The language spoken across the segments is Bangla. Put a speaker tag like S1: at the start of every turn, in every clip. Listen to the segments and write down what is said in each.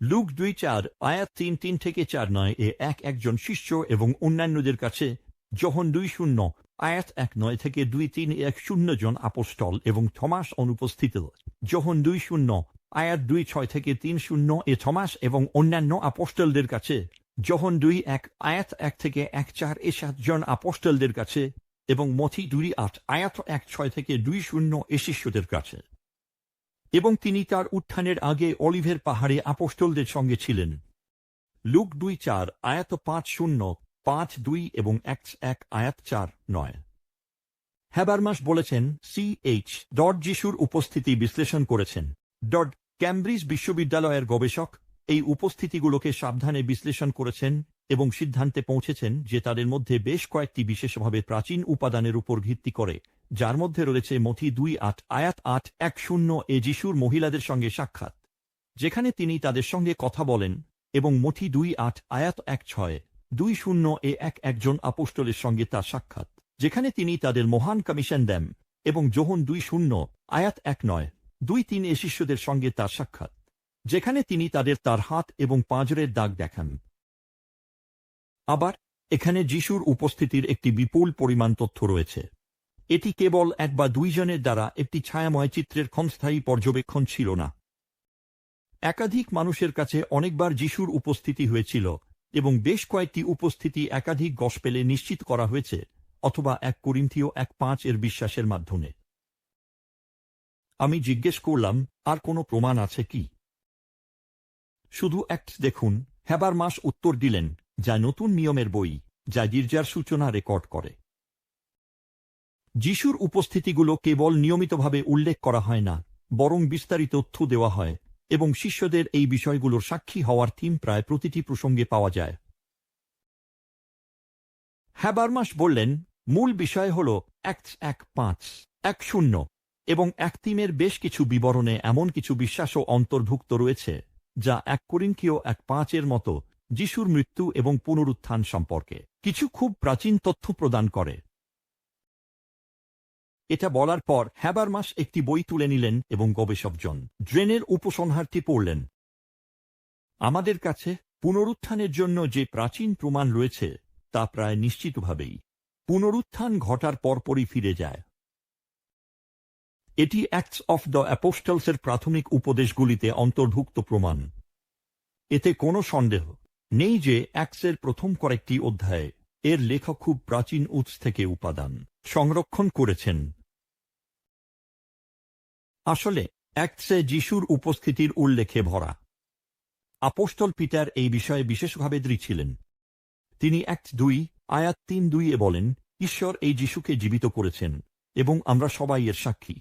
S1: লুক দুই চার, আয়াত তিন তিন থেকে চার নয়, এ এক একজন শিষ্য এবং অন্যান্যদের কাছে যখন দুই শূন্য, আয়াত এক নয় থেকে দুই তিন এক শূন্য জন আপোস্টল এবং থমাস অনুপস্থিত। যখন দুই শূন্য, আয়াত দুই ছয় থেকে তিন শূন্য, এ থমাস এবং অন্যান্য আপোস্টলদের কাছে যখন দুই এক, আয়াত এক থেকে এক চার, এ সাতজন আপোস্টলদের কাছে এবং মথি দুই আট, আয়াত এক ছয় থেকে দুই শূন্য, এ শিষ্যদের কাছে। এবং তিনি তার উত্থানের আগে অলিভের পাহাড়ে আপোস্টলদের সঙ্গে ছিলেন। লুক দুই চার, আয়াত পাঁচ শূন্য, পাঁচ দুই এবং এক এক, আয়াত চার নয়। হ্যাবারমাস বলেছেন, সি এইচ, ডট যিশুর উপস্থিতি বিশ্লেষণ করেছেন। ডট, ক্যামব্রিজ বিশ্ববিদ্যালয়ের গবেষক, এই উপস্থিতিগুলোকে সাবধানে বিশ্লেষণ করেছেন এবং সিদ্ধান্তে পৌঁছেছেন যে তাদের মধ্যে বেশ কয়েকটি বিশেষভাবে প্রাচীন উপাদানের উপর ভিত্তি করে। যার মধ্যে রয়েছে মথি দুই আট আয়াত আট এক শূন্য এ যিশুর মহিলাদের সঙ্গে সাক্ষাৎ, যেখানে তিনি তাদের সঙ্গে কথা বলেন এবং মথি দুই আট আয়াত এক ছয়, দুই শূন্য এ এক একজন আপোস্টলের সঙ্গে তার সাক্ষাৎ, যেখানে তিনি তাদের মহান কমিশন দেন এবং যোহন দুই শূন্য আয়াত এক নয়, দুই তিন এ শিষ্যদের সঙ্গে তার সাক্ষাৎ, যেখানে তিনি তাদের তার হাত এবং পাঁজরের দাগ দেখান। আবার এখানে যিশুর উপস্থিতির একটি বিপুল পরিমাণ তথ্য রয়েছে। এটি কেবল এক বা দুইজনের দ্বারা একটি ছায়াময় চিত্রের ক্ষণস্থায়ী পর্যবেক্ষণ ছিল না। একাধিক মানুষের কাছে অনেকবার যিশুর উপস্থিতি হয়েছিল এবং বেশ কয়েকটি উপস্থিতি একাধিক গসপেলে নিশ্চিত করা হয়েছে, অথবা এক করিন্থীয় এক পাঁচ এর বিশ্বাসের মাধ্যমে। আমি জিজ্ঞেস করলাম, আর কোনো প্রমাণ আছে কি? শুধু এক দেখুন, হেবার মাস উত্তর দিলেন, যা নতুন নিয়মের বই, যা গির্জার সূচনা রেকর্ড করে। যিশুর উপস্থিতিগুলো কেবল নিয়মিতভাবে উল্লেখ করা হয় না, বরং বিস্তারিত তথ্য দেওয়া হয়, এবং শিষ্যদের এই বিষয়গুলোর সাক্ষী হওয়ার থিম প্রায় প্রতিটি প্রসঙ্গে পাওয়া যায়। হ্যাবারমাস বললেন, মূল বিষয় হল এক এক পাঁচ, এক শূন্য, এবং এক থিমের বেশ কিছু বিবরণে এমন কিছু বিশ্বাসও অন্তর্ভুক্ত রয়েছে, যা এক করিঙ্কীয় এক পাঁচের মতো যিশুর মৃত্যু এবং পুনরুত্থান সম্পর্কে কিছু খুব প্রাচীন তথ্য প্রদান করে। এটা বলার পর হ্যাবারমাস একটি বই তুলে নিলেন এবং গবেষকজন ড্রেনের উপসংহারটি পড়লেন। আমাদের কাছে পুনরুত্থানের জন্য যে প্রাচীন প্রমাণ রয়েছে, তা প্রায় নিশ্চিতভাবেই পুনরুত্থান ঘটার পরপরই ফিরে যায়। এটি অ্যাক্টস অফ দ্য অ্যাপোস্টলসের প্রাথমিক উপদেশগুলিতে অন্তর্ভুক্ত প্রমাণ। এতে কোনো সন্দেহ নেই যে অ্যাক্সের প্রথম কয়েকটি অধ্যায়ে এর লেখক খুব প্রাচীন উৎস থেকে উপাদান সংরক্ষণ করেছেন। আসলে অ্যাক্টসে যিশুর উপস্থিতির উল্লেখে ভরা। আপোস্টল পিটার এই বিষয়ে বিশেষভাবে দৃঢ় ছিলেন। তিনি অ্যাক্ট দুই, আয়াত তিন দুই এ বলেন, ঈশ্বর এই যিশুকে জীবিত করেছেন এবং আমরা সবাই এর সাক্ষী।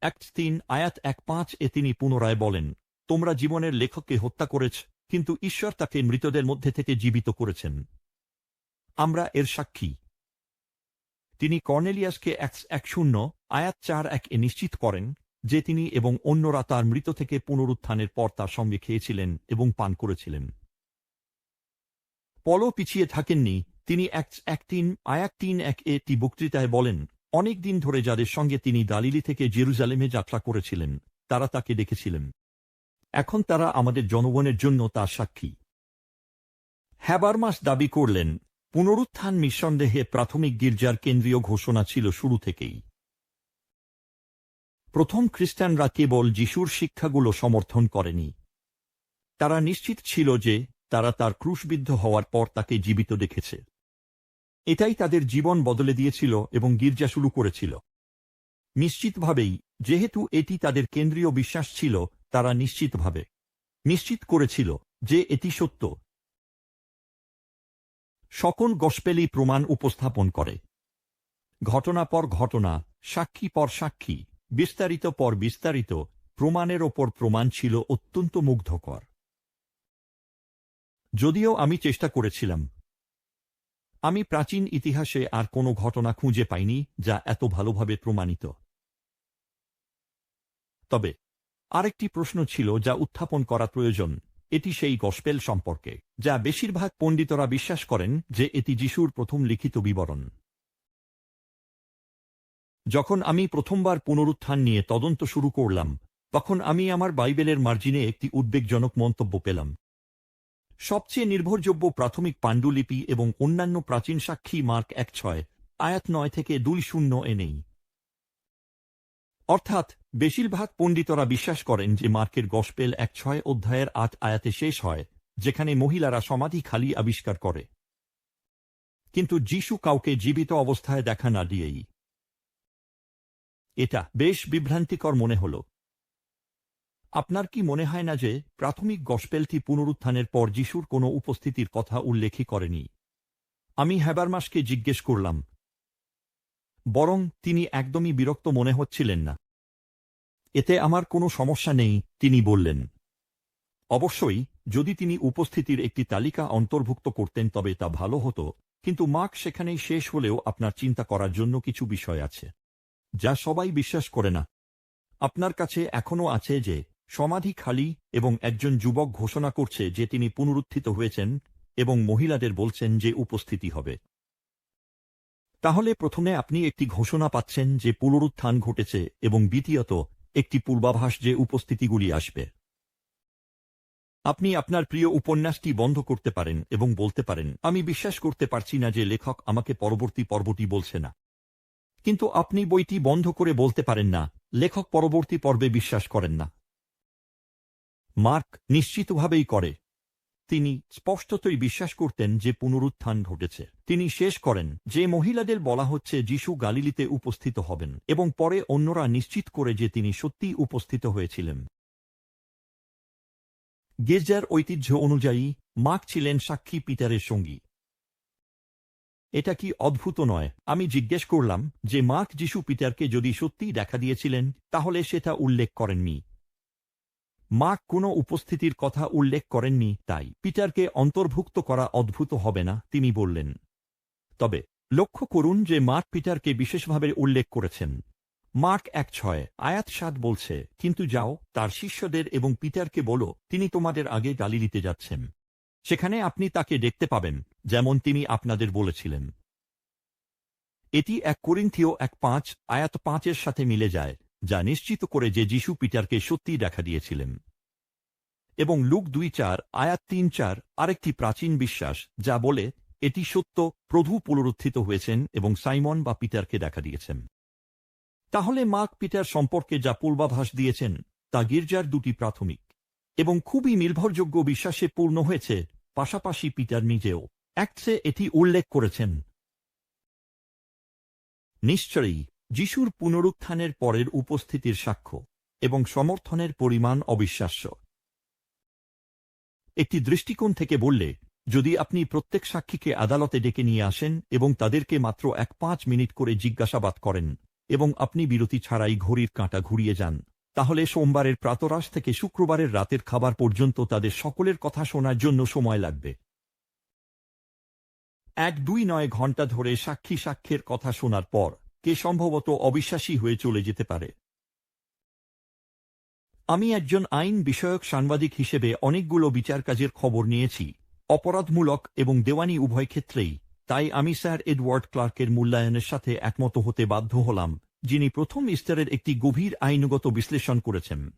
S1: অ্যাক্ট তিন, আয়াত এক পাঁচ এ তিনি পুনরায় বলেন, তোমরা জীবনের লেখককে হত্যা করেছ, কিন্তু ঈশ্বর তাকে মৃতদের মধ্যে থেকে জীবিত করেছেন। আমরা এর সাক্ষী। তিনি কর্নেলিয়াসকে এক শূন্য, আয়াত চার এক এ নিশ্চিত করেন যে তিনি এবং অন্যরা তার মৃত থেকে পুনরুত্থানের পর তার সঙ্গে খেয়েছিলেন এবং পান করেছিলেন। পল পিছিয়ে থাকেননি। তিনি এক এক তিন, আয়াত তিন এক এটি বক্তৃতায় বলেন, অনেক দিন ধরে যাদের সঙ্গে তিনি দালিলি থেকে জেরুজালেমে যাত্রা করেছিলেন, তারা তাকে দেখেছিলেন। এখন তারা আমাদের জনগণের জন্য তার সাক্ষী। হ্যাবারমাস দাবি করলেন পুনরুত্থান নিঃসন্দেহে প্রাথমিক গির্জার কেন্দ্রীয় ঘোষণা ছিল শুরু থেকেই। প্রথম খ্রিস্টানরা কেবল যিশুর শিক্ষাগুলো সমর্থন করেনি। তারা নিশ্চিত ছিল যে তারা তার ক্রুশবিদ্ধ হওয়ার পর তাকে জীবিত দেখেছে। এটাই তাদের জীবন বদলে দিয়েছিল এবং গির্জা শুরু করেছিল। নিশ্চিতভাবেই, যেহেতু এটি তাদের কেন্দ্রীয় বিশ্বাস ছিল, তারা নিশ্চিতভাবে নিশ্চিত করেছিল যে এটি সত্য সকল গসপেলি প্রমাণ উপস্থাপন করে। ঘটনা পর ঘটনা, সাক্ষী পর সাক্ষী, বিস্তারিত পর বিস্তারিত, প্রমাণের ওপর প্রমাণ ছিল অত্যন্ত মুগ্ধকর। যদিও আমি চেষ্টা করেছিলাম। আমি প্রাচীন ইতিহাসে আর কোনো ঘটনা খুঁজে পাইনি যা এত ভালোভাবে প্রমাণিত। তবে আরেকটি প্রশ্ন ছিল যা উত্থাপন করা প্রয়োজন। এটি সেই গসপেল সম্পর্কে, যা বেশিরভাগ পণ্ডিতরা বিশ্বাস করেন যে এটি যিশুর প্রথম লিখিত বিবরণ। যখন আমি প্রথমবার পুনরুত্থান নিয়ে তদন্ত শুরু করলাম, তখন আমি আমার বাইবেলের মার্জিনে একটি উদ্বেগজনক মন্তব্য পেলাম। সবচেয়ে নির্ভরযোগ্য প্রাথমিক পাণ্ডুলিপি এবং অন্যান্য প্রাচীন সাক্ষী মার্ক এক ছয়, আয়াত নয় থেকে দুই শূন্য এ নেই। অর্থাৎ বেশিরভাগ পণ্ডিতরা বিশ্বাস করেন যে মার্কের গসপেল এক ছয় অধ্যায়ের আট আয়াতে শেষ হয়, যেখানে মহিলারা সমাধি খালি আবিষ্কার করে। কিন্তু যিশু কাউকে জীবিত অবস্থায় দেখা না দিয়েই। এটা বেশ বিভ্রান্তিকর মনে হল। আপনার কি মনে হয় না যে প্রাথমিক গসপেলটি পুনরুত্থানের পর যিশুর কোনো উপস্থিতির কথা উল্লেখই করেনি? আমি হ্যাবারমাসকে জিজ্ঞেস করলাম বরং তিনি একদমই বিরক্ত মনে হচ্ছিলেন না। এতে আমার কোনো সমস্যা নেই, তিনি বললেন। অবশ্যই, যদি তিনি উপস্থিতির একটি তালিকা অন্তর্ভুক্ত করতেন তবে তা ভালো হতো, কিন্তু মার্ক সেখানেই শেষ হলেও আপনার চিন্তা করার জন্য কিছু বিষয় আছে, যা সবাই বিশ্বাস করে না। আপনার কাছে এখনও আছে যে, সমাধি খালি এবং একজন যুবক ঘোষণা করছে যে তিনি পুনরুত্থিত হয়েছেন এবং মহিলাদের বলছেন যে উপস্থিতি হবে। তাহলে প্রথমে আপনি একটি ঘোষণা পাচ্ছেন যে পুনরুত্থান ঘটেছে এবং দ্বিতীয়ত, একটি পূর্বাভাস যে উপস্থিতিগুলি আসবে। আপনি আপনার প্রিয় উপন্যাসটি বন্ধ করতে পারেন এবং বলতে পারেন, আমি বিশ্বাস করতে পারছি না যে লেখক আমাকে পরবর্তী পর্বটি বলছে না। কিন্তু আপনি বইটি বন্ধ করে বলতে পারেন না, লেখক পরবর্তী পর্বে বিশ্বাস করেন না। মার্ক নিশ্চিতভাবেই করে তিনি স্পষ্টতই বিশ্বাস করতেন যে পুনরুত্থান ঘটেছে। তিনি শেষ করেন, যে মহিলাদের বলা হচ্ছে যিশু গালিলিতে উপস্থিত হবেন এবং পরে অন্যরা নিশ্চিত করে যে তিনি সত্যিই উপস্থিত হয়েছিলেন। গেজার ঐতিহ্য অনুযায়ী মাক ছিলেন সাক্ষী পিটারের সঙ্গী। এটা কি অদ্ভুত নয়? আমি জিজ্ঞেস করলাম যে মার্ক যিশু পিটারকে যদি সত্যিই দেখা দিয়েছিলেন, তাহলে সেটা উল্লেখ করেননি। মার্ক কোনো উপস্থিতির কথা উল্লেখ করেননি, তাই পিটারকে অন্তর্ভুক্ত করা অদ্ভুত হবে না, তিনি বললেন। তবে লক্ষ্য করুন যে মার্ক পিটারকে বিশেষভাবে উল্লেখ করেছেন। মার্ক এক ছয়, আয়াত সাত বলছে, কিন্তু যাও, তার শিষ্যদের এবং পিটারকে বলো, তিনি তোমাদের আগে গালিলিতে যাচ্ছেন। সেখানে আপনি তাকে দেখতে পাবেন, যেমন তিনি আপনাদের বলেছিলেন। এটি এক করিন্থীয় এক পাঁচ, আয়াত পাঁচের সাথে মিলে যায়। যা নিশ্চিত করে যে যিশু পিটারকে সত্যি দেখা দিয়েছিলেন। এবং লুক দুই চার, আয়াত তিন চার, আরেকটি প্রাচীন বিশ্বাস, যা বলে, এটি সত্য, প্রভু পুনরুত্থিত হয়েছেন এবং সাইমন বা পিটারকে দেখা দিয়েছেন। তাহলে মার্ক পিটার সম্পর্কে যা পূর্বাভাস দিয়েছেন, তা গির্জার দুটি প্রাথমিক। এবং খুবই নির্ভরযোগ্য বিশ্বাসে পূর্ণ হয়েছে, পাশাপাশি পিটার নিজেও। অ্যাক্টসে এটি উল্লেখ করেছেন। নিশ্চয়ই যিশুর পুনরুত্থানের পরের উপস্থিতির সাক্ষ্য এবং সমর্থনের পরিমাণ অবিশ্বাস্য। একটি দৃষ্টিকোণ থেকে বললে, যদি আপনি প্রত্যেক সাক্ষীকে আদালতে ডেকে নিয়ে আসেন এবং তাদেরকে মাত্র এক পাঁচ মিনিট করে জিজ্ঞাসাবাদ করেন এবং আপনি বিরতি ছাড়াই ঘড়ির কাঁটা ঘুরিয়ে যান, তাহলে সোমবারের প্রাতরাশ থেকে শুক্রবারের রাতের খাবার পর্যন্ত তাদের সকলের কথা শোনার জন্য সময় লাগবে। এক দুই নয় ঘণ্টা ধরে সাক্ষী সাক্ষ্যের কথা শোনার পর কে সম্ভবত অবিশ্বাসী হয়ে চলে যেতে পারে। আমি একজন আইন বিষয়ক সাংবাদিক হিসেবে অনেকগুলো বিচার কাজের খবর নিয়েছি, অপরাধমূলক এবং দেওয়ানি উভয় ক্ষেত্রেই। তাই আমি স্যার এডওয়ার্ড ক্লার্কের মূল্যায়নের সাথে একমত হতে বাধ্য হলাম, যিনি প্রথম ইস্টারের একটি গভীর আইনগত বিশ্লেষণ করেছেন।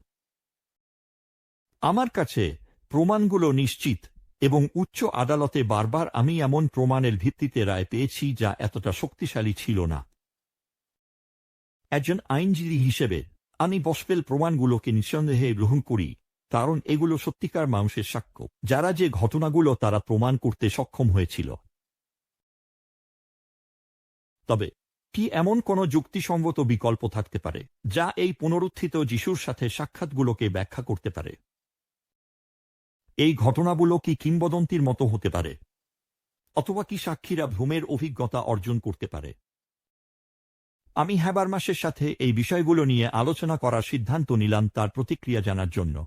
S1: আমার কাছে প্রমাণগুলো নিশ্চিত এবং উচ্চ আদালতে বারবার আমি এমন প্রমাণের ভিত্তিতে রায় পেয়েছি যা এতটা শক্তিশালী ছিল না। একজন আইনজীবী হিসেবে আমি বসপেল প্রমাণগুলোকে নিঃসন্দেহে গ্রহণ করি, কারণ এগুলো সত্যিকার মানুষের সাক্ষ্য। যারা যে ঘটনাগুলো তারা প্রমাণ করতে সক্ষম হয়েছিল। তবে, কি এমন কোনো যুক্তিসঙ্গত বিকল্প থাকতে পারে, যা এই পুনরুত্থিত যিশুর সাথে সাক্ষাৎগুলোকে ব্যাখ্যা করতে পারে? এই ঘটনাগুলো কি কিংবদন্তির মতো হতে পারে? অথবা কি সাক্ষীরা ভ্রমের অভিজ্ঞতা অর্জন করতে পারে? আমি হ্যাবার মাসের সাথে এই বিষয়গুলো নিয়ে আলোচনা করার সিদ্ধান্ত নিলাম তার প্রতিক্রিয়া জানার জন্য।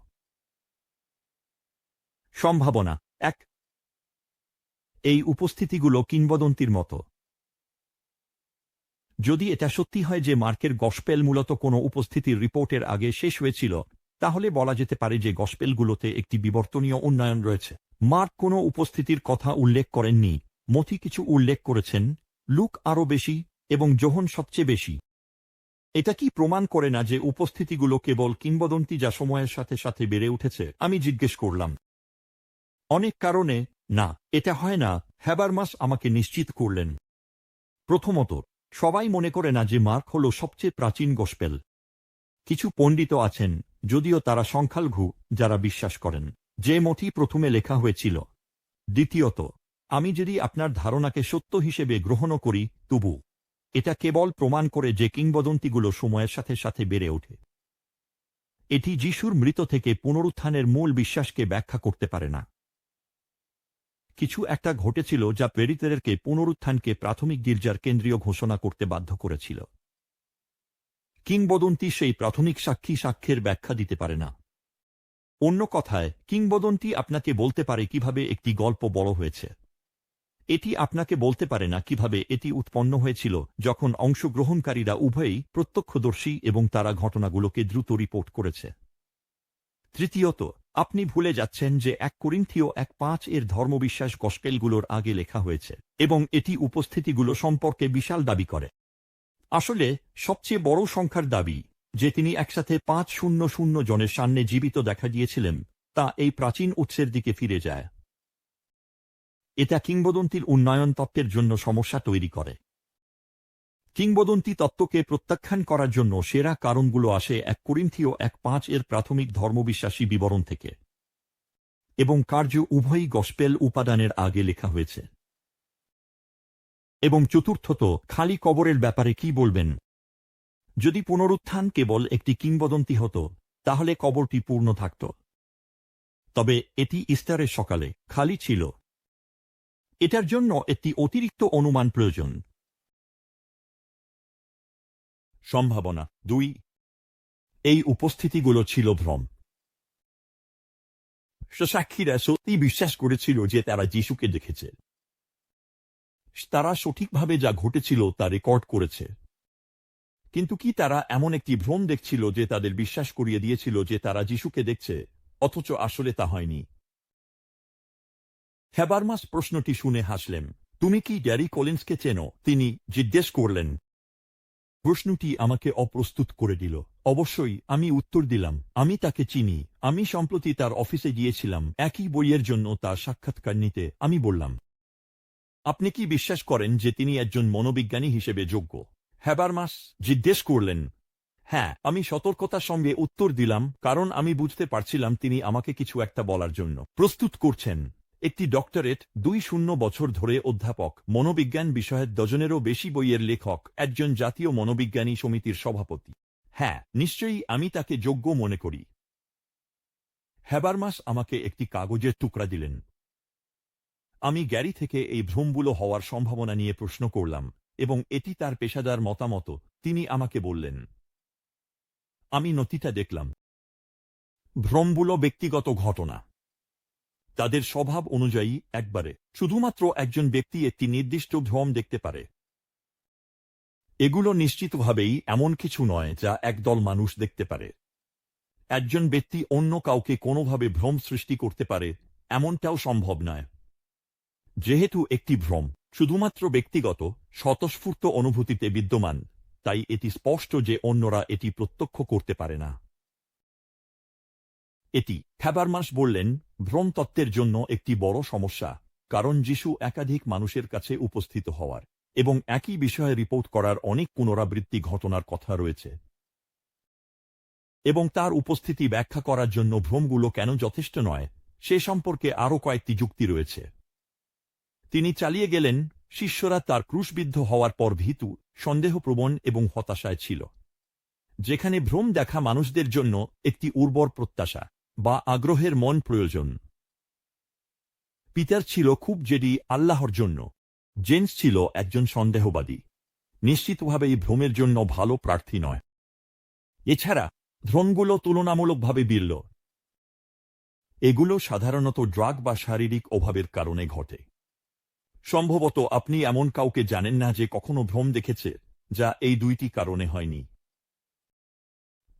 S1: সম্ভাবনা এক, এই উপস্থিতিগুলো কিংবদন্তির মতো। যদি এটা সত্যি হয় যে মার্কের গসপেল মূলত কোনো উপস্থিতির রিপোর্টের আগে শেষ হয়েছিল, তাহলে বলা যেতে পারে যে গসপেলগুলোতে একটি বিবর্তনীয় উন্নয়ন রয়েছে। মার্ক কোনো উপস্থিতির কথা উল্লেখ করেননি। মথি কিছু উল্লেখ করেছেন, লুক আরও বেশি এবং যোহন সবচেয়ে বেশি। এটা কি প্রমাণ করে না যে উপস্থিতিগুলো কেবল কিংবদন্তি যা সময়ের সাথে সাথে বেড়ে উঠেছে? আমি জিজ্ঞেস করলাম। অনেক কারণে, না, এটা হয় না হ্যাবারমাস আমাকে নিশ্চিত করলেন। প্রথমত, সবাই মনে করে না যে মার্ক হল সবচেয়ে প্রাচীন গোসপেল। কিছু পণ্ডিত আছেন, যদিও তারা সংখ্যালঘু, যারা বিশ্বাস করেন। যে মঠি প্রথমে লেখা হয়েছিল। দ্বিতীয়ত, আমি যদি আপনার ধারণাকে সত্য হিসেবে গ্রহণ করি, তবু এটা কেবল প্রমাণ করে যে কিংবদন্তিগুলো সময়ের সাথে সাথে বেড়ে ওঠে। এটি যিশুর মৃত থেকে পুনরুত্থানের মূল বিশ্বাসকে ব্যাখ্যা করতে পারে না। কিছু একটা ঘটেছিল যা প্রেরিতদেরকে পুনরুত্থানকে প্রাথমিক গির্জার কেন্দ্রীয় ঘোষণা করতে বাধ্য করেছিল। কিংবদন্তি সেই প্রাথমিক সাক্ষী সাক্ষ্যের ব্যাখ্যা দিতে পারে না। অন্য কথায়, কিংবদন্তি আপনাকে বলতে পারে কীভাবে একটি গল্প বড় হয়েছে। এটি আপনাকে বলতে পারে না কীভাবে এটি উৎপন্ন হয়েছিল, যখন অংশগ্রহণকারীরা উভয়ই প্রত্যক্ষদর্শী এবং তারা ঘটনাগুলোকে দ্রুত রিপোর্ট করেছে। তৃতীয়ত, আপনি ভুলে যাচ্ছেন যে এক করিন্থীয় এক পাঁচ এর ধর্মবিশ্বাস গস্পেলগুলোর আগে লেখা হয়েছে, এবং এটি উপস্থিতিগুলো সম্পর্কে বিশাল দাবি করে। আসলে, সবচেয়ে বড় সংখ্যার দাবি, যে তিনি একসাথে পাঁচ শূন্য শূন্য জনের সামনে জীবিত দেখা দিয়েছিলেন তা এই প্রাচীন উৎসের দিকে ফিরে যায়। এটা কিংবদন্তির উন্নয়ন তত্ত্বের জন্য সমস্যা তৈরি করে। কিংবদন্তি তত্ত্বকে প্রত্যাখ্যান করার জন্য সেরা কারণগুলো আসে এক করিন্থীয় এক পাঁচ এর প্রাথমিক ধর্মবিশ্বাসী বিবরণ থেকে। এবং কার্য উভয়ই গসপেল উপাদানের আগে লেখা হয়েছে। এবং চতুর্থত, খালি কবরের ব্যাপারে কি বলবেন? যদি পুনরুত্থান কেবল একটি কিংবদন্তি হতো, তাহলে কবরটি পূর্ণ থাকত। তবে এটি ইস্টারের সকালে খালি ছিল। এটার জন্য একটি অতিরিক্ত অনুমান প্রয়োজন। সম্ভাবনা দুই, এই উপস্থিতিগুলো ছিল ভ্রম। সাক্ষীরা সত্যি বিশ্বাস করেছিল যে তারা যিশুকে দেখেছে। তারা সঠিকভাবে যা ঘটেছিল তা রেকর্ড করেছে। কিন্তু কি তারা এমন একটি ভ্রম দেখছিল যে তাদের বিশ্বাস করিয়ে দিয়েছিল যে তারা যিশুকে দেখছে? অথচ আসলে তা হয়নি। হ্যাবারমাস প্রশ্নটি শুনে হাসলেন। তুমি কি ড্যারি কলিন্সকে চেনো? তিনি জিজ্ঞেস করলেন। প্রশ্নটি আমাকে অপ্রস্তুত করে দিল। অবশ্যই, আমি উত্তর দিলাম। আমি তাকে চিনি। আমি সম্প্রতি তার অফিসে গিয়েছিলাম। একই বইয়ের জন্য তার সাক্ষাৎকার নিতে আমি বললাম, আপনি কি বিশ্বাস করেন যে তিনি একজন মনোবিজ্ঞানী হিসেবে যোগ্য? হ্যাবারমাস জিজ্ঞেস করলেন হ্যাঁ আমি সতর্কতার সঙ্গে উত্তর দিলাম, কারণ আমি বুঝতে পারছিলাম তিনি আমাকে কিছু একটা বলার জন্য। প্রস্তুত করছেন। একটি ডক্টরেট দুই শূন্য বছর ধরে অধ্যাপক, মনোবিজ্ঞান বিষয়ের ডজনেরও বেশি বইয়ের লেখক, একজন জাতীয় মনোবিজ্ঞানী সমিতির সভাপতি। হ্যাঁ নিশ্চয়ই আমি তাকে যোগ্য মনে করি। হ্যাবারমাস আমাকে একটি কাগজের টুকরা দিলেন। আমি গ্যারি থেকে এই ভ্রমগুলো হওয়ার সম্ভাবনা নিয়ে প্রশ্ন করলাম, এবং এটি তার পেশাদার মতামত, তিনি আমাকে বললেন। আমি নথিটা দেখলাম। ভ্রমগুলো ব্যক্তিগত ঘটনা। তাদের স্বভাব অনুযায়ী একবারে। শুধুমাত্র একজন ব্যক্তি একটি নির্দিষ্ট ভ্রম দেখতে পারে। এগুলো নিশ্চিতভাবেই এমন কিছু নয় যা একদল মানুষ দেখতে পারে। একজন ব্যক্তি অন্য কাউকে কোনোভাবে ভ্রম সৃষ্টি করতে পারে, এমনটাও সম্ভব নয়। যেহেতু একটি ভ্রম, শুধুমাত্র ব্যক্তিগত, স্বতঃস্ফূর্ত অনুভূতিতে বিদ্যমান, তাই এটি স্পষ্ট যে অন্যরা এটি প্রত্যক্ষ করতে পারে না। এটি হ্যাবারমাস বললেন, ভ্রমতত্ত্বের জন্য একটি বড় সমস্যা, কারণ যিশু একাধিক মানুষের কাছে উপস্থিত হওয়ার এবং একই বিষয়ে রিপোর্ট করার অনেক পুনরাবৃত্তি ঘটনার কথা রয়েছে। এবং তার উপস্থিতি ব্যাখ্যা করার জন্য ভ্রমগুলো কেন যথেষ্ট নয়, সে সম্পর্কে আরও কয়েকটি যুক্তি রয়েছে। তিনি চালিয়ে গেলেন, শিষ্যরা তার ক্রুশবিদ্ধ হওয়ার পর ভীতু, সন্দেহপ্রবণ এবং হতাশায় ছিল। যেখানে ভ্রম দেখা মানুষদের জন্য একটি উর্বর প্রত্যাশা বা আগ্রহের মন প্রয়োজন। পিটার ছিল খুব জেডি আল্লাহর জন্য। জেন্স ছিল একজন সন্দেহবাদী। নিশ্চিতভাবেই ভ্রমের জন্য ভালো প্রার্থী নয়। এছাড়া ভ্রমগুলো তুলনামূলকভাবে বিরল। এগুলো সাধারণত ড্রাগ বা শারীরিক অভাবের কারণে ঘটে। সম্ভবত আপনি এমন কাউকে জানেন না যে কখনো ভ্রম দেখেছে, যা এই দুইটি কারণে হয়নি।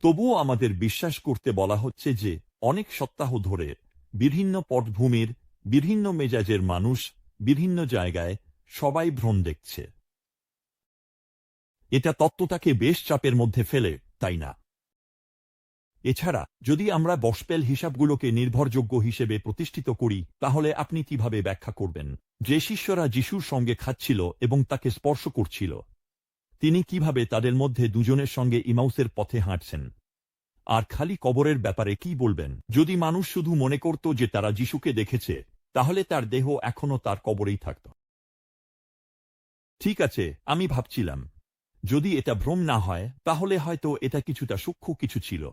S1: তবুও আমাদের বিশ্বাস করতে বলা হচ্ছে যে অনেক সপ্তাহ ধরে বিভিন্ন পটভূমির, বিভিন্ন মেজাজের মানুষ বিভিন্ন জায়গায় সবাই ভ্রম দেখছে। এটা তত্ত্বটাকে বেশ চাপের মধ্যে ফেলে, তাই না? এছাড়া, যদি আমরা বসপেল হিসাবগুলোকে নির্ভরযোগ্য হিসেবে প্রতিষ্ঠিত করি, তাহলে আপনি কীভাবে ব্যাখ্যা করবেন? যে শিষ্যরা যিশুর সঙ্গে খাচ্ছিল এবং তাকে স্পর্শ করছিল, তিনি কীভাবে তাদের মধ্যে দুজনের সঙ্গে ইমাউসের পথে হাঁটছেন? আর খালি কবরের ব্যাপারে কি বলবেন? যদি মানুষ শুধু মনে করত যে তারা যিশুকে দেখেছে, তাহলে তার দেহ এখনও তার কবরেই থাকত। ঠিক আছে, আমি ভাবছিলাম, যদি এটা ভ্রম না হয়, তাহলে হয়তো এটা কিছুটা সূক্ষ্ম কিছু ছিল।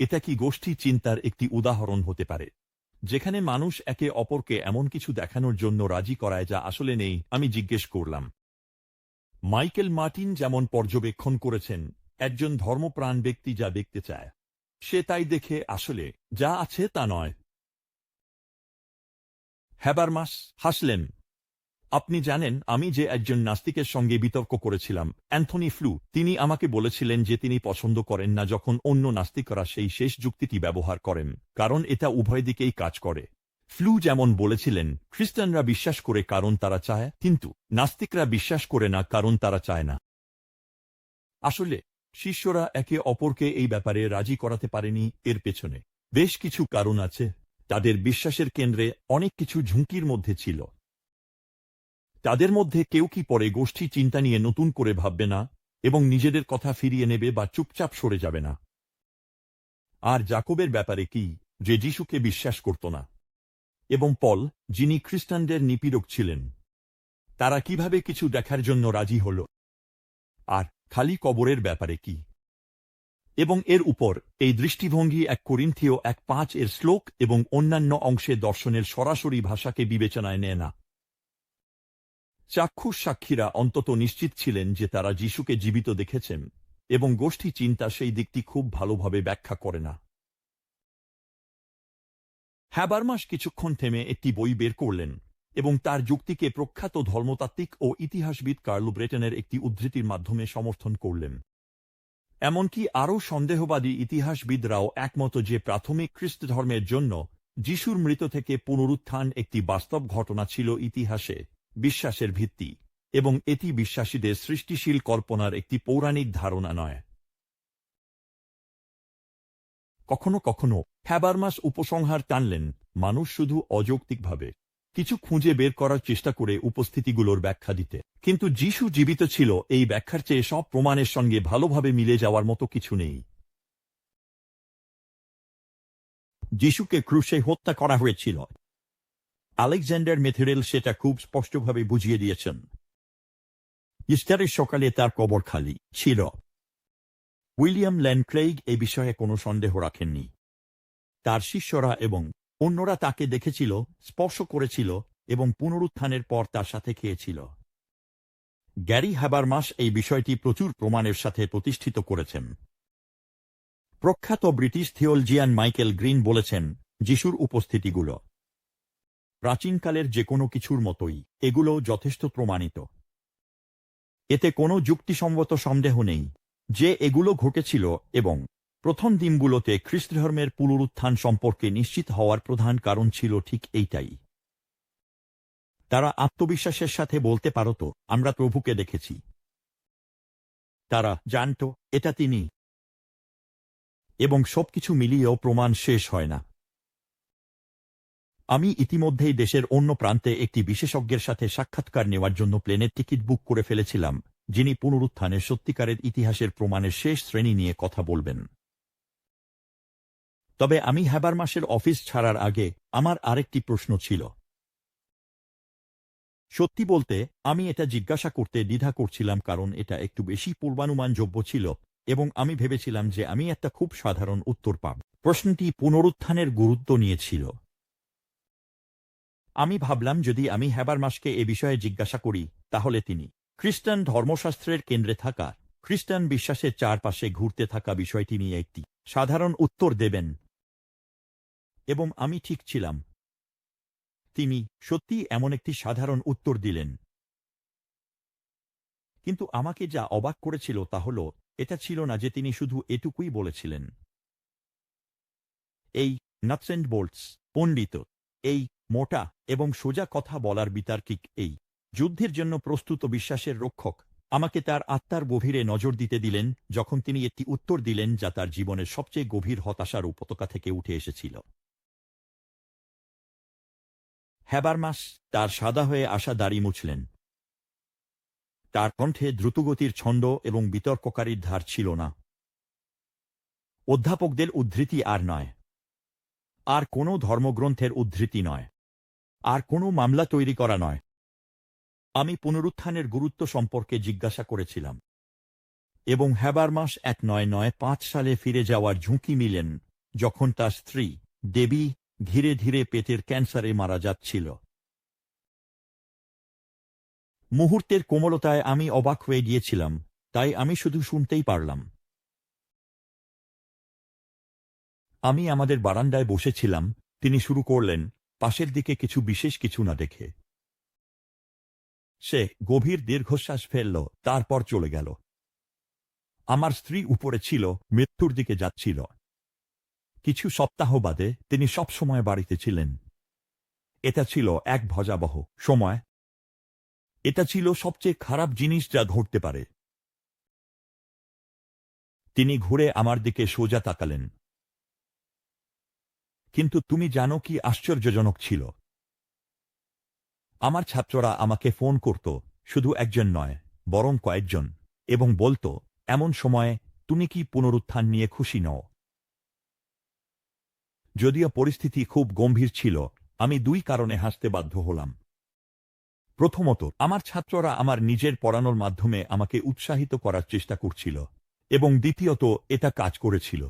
S1: এটা কি গোষ্ঠী চিন্তার একটি উদাহরণ হতে পারে, যেখানে মানুষ একে অপরকে এমন কিছু দেখানোর জন্য রাজি করায় যা আসলে নেই, আমি জিজ্ঞেস করলাম। মাইকেল মার্টিন যেমন পর্যবেক্ষণ করেছেন একজন ধর্মপ্রাণ ব্যক্তি যা দেখতে চায়, সে তাই দেখে আসলে যা আছে তা নয়। হ্যাবারমাস হাসলেন। আপনি জানেন, আমি যে একজন নাস্তিকের সঙ্গে বিতর্ক করেছিলাম, অ্যান্থনি ফ্লু, তিনি আমাকে বলেছিলেন যে তিনি পছন্দ করেন না যখন অন্য নাস্তিকরা সেই শেষ যুক্তিটি ব্যবহার করেন, কারণ এটা উভয় দিকেই কাজ করে। ফ্লু যেমন বলেছিলেন, খ্রিস্টানরা বিশ্বাস করে কারণ তারা চায়, কিন্তু নাস্তিকরা বিশ্বাস করে না কারণ তারা চায় না। আসলে শিষ্যরা একে অপরকে এই ব্যাপারে রাজি করাতে পারেনি এর পেছনে। বেশ কিছু কারণ আছে। তাদের বিশ্বাসের কেন্দ্রে অনেক কিছু ঝুঁকির মধ্যে ছিল। তাদের মধ্যে কেউ কি পরে গোষ্ঠী চিন্তা নিয়ে নতুন করে ভাববে না এবং নিজেদের কথা ফিরিয়ে নেবে বা চুপচাপ সরে যাবে না। আর জাকবের ব্যাপারে কি যে যিশুকে বিশ্বাস করত না। এবং পল, যিনি খ্রিস্টানদের নিপীড়ক ছিলেন, তারা কীভাবে কিছু দেখার জন্য রাজি হল? আর খালি কবরের ব্যাপারে কি? এবং এর উপর এই দৃষ্টিভঙ্গি এক করিন্থীয় এক পাঁচ এর শ্লোক এবং অন্যান্য অংশে দর্শনের সরাসরি ভাষাকে বিবেচনায় নেয় না। চাক্ষুষ সাক্ষীরা অন্তত নিশ্চিত ছিলেন যে তারা যিশুকে জীবিত দেখেছেন এবং গোষ্ঠী চিন্তা সেই দিকটি খুব ভালোভাবে ব্যাখ্যা করে না। হ্যাবারমাস কিছুক্ষণ থেমে একটি বই বের করলেন। এবং তার যুক্তিকে প্রখ্যাত ধর্মতাত্ত্বিক ও ইতিহাসবিদ কার্লো ব্রেটনের একটি উদ্ধৃতির মাধ্যমে সমর্থন করলেন। এমনকি আরও সন্দেহবাদী ইতিহাসবিদরাও একমত যে প্রাথমিক খ্রিস্ট ধর্মের জন্য যিশুর মৃত থেকে পুনরুত্থান একটি বাস্তব ঘটনা ছিল ইতিহাসে বিশ্বাসের ভিত্তি, এবং এটি বিশ্বাসীদের সৃষ্টিশীল কল্পনার একটি পৌরাণিক ধারণা নয়। কখনো কখনো হ্যাবারমাস উপসংহার টানলেন মানুষ শুধু অযৌক্তিকভাবে। কিছু খুঁজে বের করার চেষ্টা করে উপস্থিতিগুলোর ব্যাখ্যা দিতে। কিন্তু যিশু জীবিত ছিল, এই ব্যাখ্যার চেয়ে সব প্রমাণের সঙ্গে ভালোভাবে মিলে যাওয়ার মতো কিছু নেই। যিশুকে ক্রুশে হত্যা করা হয়েছিল। আলেকজান্ডার মেথেরেল সেটা খুব স্পষ্টভাবে বুঝিয়ে দিয়েছেন। ইস্টারের সকালে তার কবর খালি ছিল। উইলিয়াম ল্যান্ডক্লেইগ এ বিষয়ে কোনো সন্দেহ রাখেননি। তার শিষ্যরা এবং অন্যরা তাকে দেখেছিল, স্পর্শ করেছিল এবং পুনরুত্থানের পর তার সাথে খেয়েছিল। গ্যারি হ্যাবারমাস এই বিষয়টি প্রচুর প্রমাণের সাথে প্রতিষ্ঠিত করেছেন। প্রখ্যাত ব্রিটিশ থিওলজিয়ান মাইকেল গ্রিন বলেছেন, যিশুর উপস্থিতিগুলো। প্রাচীনকালের যে কোনো কিছুর মতোই এগুলো যথেষ্ট প্রমাণিত। এতে কোনো যুক্তিসঙ্গত সন্দেহ নেই যে এগুলো ঘটেছিল এবং প্রথম দিনগুলোতে খ্রিস্টধর্মের পুনরুত্থান সম্পর্কে নিশ্চিত হওয়ার প্রধান কারণ ছিল ঠিক এইটাই। তারা আত্মবিশ্বাসের সাথে বলতে পারত আমরা প্রভুকে দেখেছি। তারা জানত, এটা তিনি। এবং সবকিছু মিলিয়েও প্রমাণ শেষ হয় না। আমি ইতিমধ্যেই দেশের অন্য প্রান্তে একটি বিশেষজ্ঞের সাথে সাক্ষাৎকার নেওয়ার জন্য প্লেনের টিকিট বুক করে ফেলেছিলাম, যিনি পুনরুত্থানের সত্যিকারের ইতিহাসের প্রমাণের শেষ শ্রেণি নিয়ে কথা বলবেন। তবে আমি হ্যাবার মাসের অফিস ছাড়ার আগে আমার আরেকটি প্রশ্ন ছিল। সত্যি বলতে, আমি এটা জিজ্ঞাসা করতে দ্বিধা করছিলাম কারণ এটা একটু বেশি পূর্বানুমানযোগ্য ছিল এবং আমি ভেবেছিলাম যে আমি একটা খুব সাধারণ উত্তর পাব। প্রশ্নটি পুনরুত্থানের গুরুত্ব নিয়েছিল আমি ভাবলাম, যদি আমি হ্যাবার মাসকে এ বিষয়ে জিজ্ঞাসা করি, তাহলে তিনি খ্রিস্টান ধর্মশাস্ত্রের কেন্দ্রে থাকা, খ্রিস্টান বিশ্বাসের চারপাশে ঘুরতে থাকা বিষয়টি নিয়ে একটি সাধারণ উত্তর দেবেন। এবং আমি ঠিক ছিলাম। তিনি সত্যি এমন একটি সাধারণ উত্তর দিলেন। কিন্তু আমাকে যা অবাক করেছিল তা হল, এটা ছিল না যে তিনি শুধু এটুকুই বলেছিলেন। এই নাটস অ্যান্ড বোল্টস, পণ্ডিত, এই মোটা এবং সোজা কথা বলার বিতার্কিক এই যুদ্ধের জন্য প্রস্তুত বিশ্বাসের রক্ষক, আমাকে তার আত্মার গভীরে নজর দিতে দিলেন যখন তিনি একটি উত্তর দিলেন যা তার জীবনের সবচেয়ে গভীর হতাশার উপত্যকা থেকে উঠে এসেছিল। হ্যাবারমাস তার সাদা হয়ে আসা দাড়ি মুছলেন। তার কণ্ঠে দ্রুতগতির ছন্দ এবং বিতর্ককারীর ধার ছিল না। অধ্যাপকদের উদ্ধৃতি আর নয়। আর কোনো ধর্মগ্রন্থের উদ্ধৃতি নয়। আর কোনো মামলা তৈরি করা নয়। আমি পুনরুত্থানের গুরুত্ব সম্পর্কে জিজ্ঞাসা করেছিলাম। এবং হ্যাবারমাস এক নয় নয় পাঁচ সালে ফিরে যাওয়ার ঝুঁকি মিলেন যখন তার স্ত্রী, দেবী ধীরে ধীরে পেটের ক্যান্সারে মারা যাচ্ছিল। মুহূর্তের কোমলতায় আমি অবাক হয়ে গিয়েছিলাম, তাই আমি শুধু শুনতেই পারলাম। আমি আমাদের বারান্দায় বসেছিলাম, তিনি শুরু করলেন, পাশের দিকে কিছু বিশেষ কিছু না দেখে। সে গভীর দীর্ঘশ্বাস ফেলল, তারপর চলে গেল। আমার স্ত্রী উপরে ছিল, মৃত্যুর দিকে যাচ্ছিল। কিছু সপ্তাহ বাদে তিনি সব সময় বাড়িতে ছিলেন। এটা ছিল এক ভজাবহ সময়। এটা ছিল সবচেয়ে খারাপ জিনিস যা ঘটতে পারে। তিনি ঘুরে আমার দিকে সোজা তাকালেন। কিন্তু তুমি জানো কি আশ্চর্যজনক ছিল? আমার ছাত্ররা আমাকে ফোন করত, শুধু একজন নয়, বরং কয়েকজন, এবং বলতো, এমন সময়ে তুমি কি পুনরুত্থান নিয়ে খুশি নও? যদিও পরিস্থিতি খুব গম্ভীর ছিল, আমি দুই কারণে হাসতে বাধ্য হলাম। প্রথমত, আমার ছাত্ররা আমার নিজের পড়ানোর মাধ্যমে আমাকে উৎসাহিত করার চেষ্টা করছিল, এবং দ্বিতীয়ত, এটা কাজ করেছিল।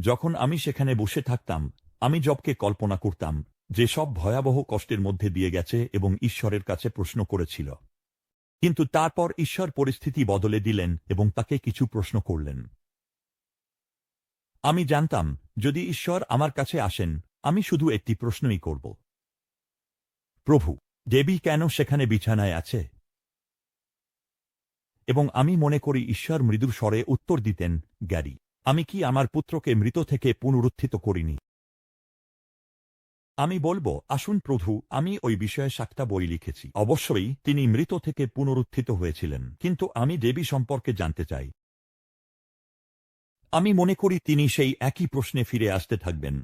S1: যখন আমি সেখানে বসে থাকতাম, আমি জবকে কল্পনা করতাম, যে সব ভয়াবহ কষ্টের মধ্যে দিয়ে গেছে এবং ঈশ্বরের কাছে প্রশ্ন করেছিল। কিন্তু তারপর ঈশ্বর পরিস্থিতি বদলে দিলেন এবং তাকে কিছু প্রশ্ন করলেন। আমি জানতাম, যদি ঈশ্বর আমার কাছে আসেন, আমি শুধু একটি প্রশ্নই করব। প্রভু, দেবী কেন সেখানে বিছানায় আছে? এবং আমি মনে করি ঈশ্বর মৃদুর স্বরে উত্তর দিতেন, গ্যারি, আমি কি আমার পুত্রকে মৃত থেকে পুনরুত্থিত করিনি? আমি বলব, আসুন প্রভু, আমি ওই বিষয়ে সাতটা বই লিখেছি। অবশ্যই তিনি মৃত থেকে পুনরুত্থিত হয়েছিলেন, কিন্তু আমি দেবী সম্পর্কে জানতে চাই। আমি মনে করি তিনি সেই একই প্রশ্নে ফিরে আসতে থাকবেন।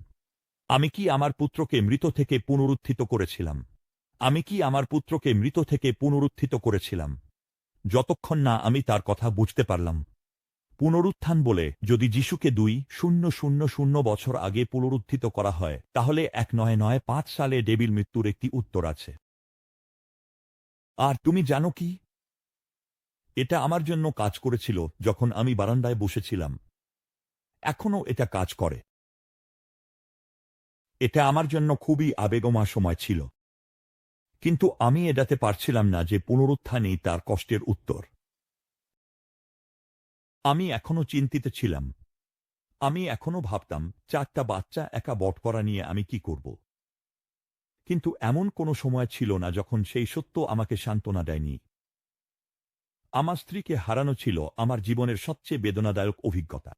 S1: আমি কি আমার পুত্রকে মৃত থেকে পুনরুত্থিত করেছিলাম? আমি কি আমার পুত্রকে মৃত থেকে পুনরুত্থিত করেছিলাম? যতক্ষণ না আমি তার কথা বুঝতে পারলাম। পুনরুত্থান বলে যদি যিশুকে দুই শূন্য শূন্য শূন্য বছর আগে পুনরুত্থিত করা হয়, তাহলে এক নয় নয় পাঁচ সালে ডেবিল মৃত্যুর একটি উত্তর আছে। আর তুমি জানো কি? এটা আমার জন্য কাজ করেছিল যখন আমি বারান্দায় বসেছিলাম। এখনও এটা কাজ করে। এটা আমার জন্য খুবই আবেগমা সময় ছিল। কিন্তু আমি এটাতে পারছিলাম না যে পুনরুত্থানই তার কষ্টের উত্তর। আমি এখনও চিন্তিত ছিলাম। আমি এখনও ভাবতাম, চারটা বাচ্চা একা বট করা নিয়ে আমি কি করব? কিন্তু এমন কোনো সময় ছিল না যখন সেই সত্য আমাকে সান্ত্বনা দেয়নি। আমার স্ত্রীকে হারানো ছিল আমার জীবনের সবচেয়ে বেদনাদায়ক অভিজ্ঞতা।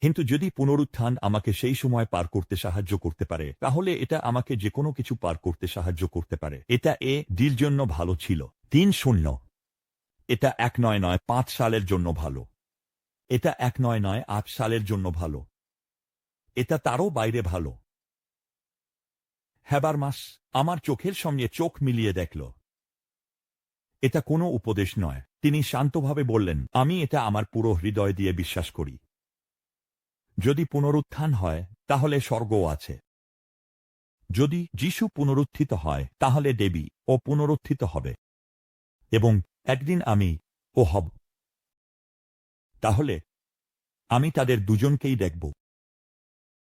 S1: কিন্তু যদি পুনরুত্থান আমাকে সেই সময় পার করতে সাহায্য করতে পারে, তাহলে এটা আমাকে যে কোনো কিছু পার করতে সাহায্য করতে পারে। এটা এ ডিল জন্য ভালো ছিল। তিন শূন্য। এটা এক নয় নয় পাঁচ সালের জন্য ভালো। এটা এক নয় নয় আট সালের জন্য ভালো। এটা তারও বাইরে ভালো। হ্যাবার মাস, আমার চোখের সঙ্গে চোখ মিলিয়ে দেখল। এটা কোনো উপদেশ নয়। তিনি শান্তভাবে বললেন, আমি এটা আমার পুরো হৃদয় দিয়ে বিশ্বাস করি। যদি পুনরুত্থান হয়, তাহলে স্বর্গও আছে। যদি যিশু পুনরুত্থিত হয়, তাহলে দেবী ও পুনরুত্থিত হবে। এবং একদিন আমি ও হব। তাহলে আমি তাদের দুজনকেই দেখব।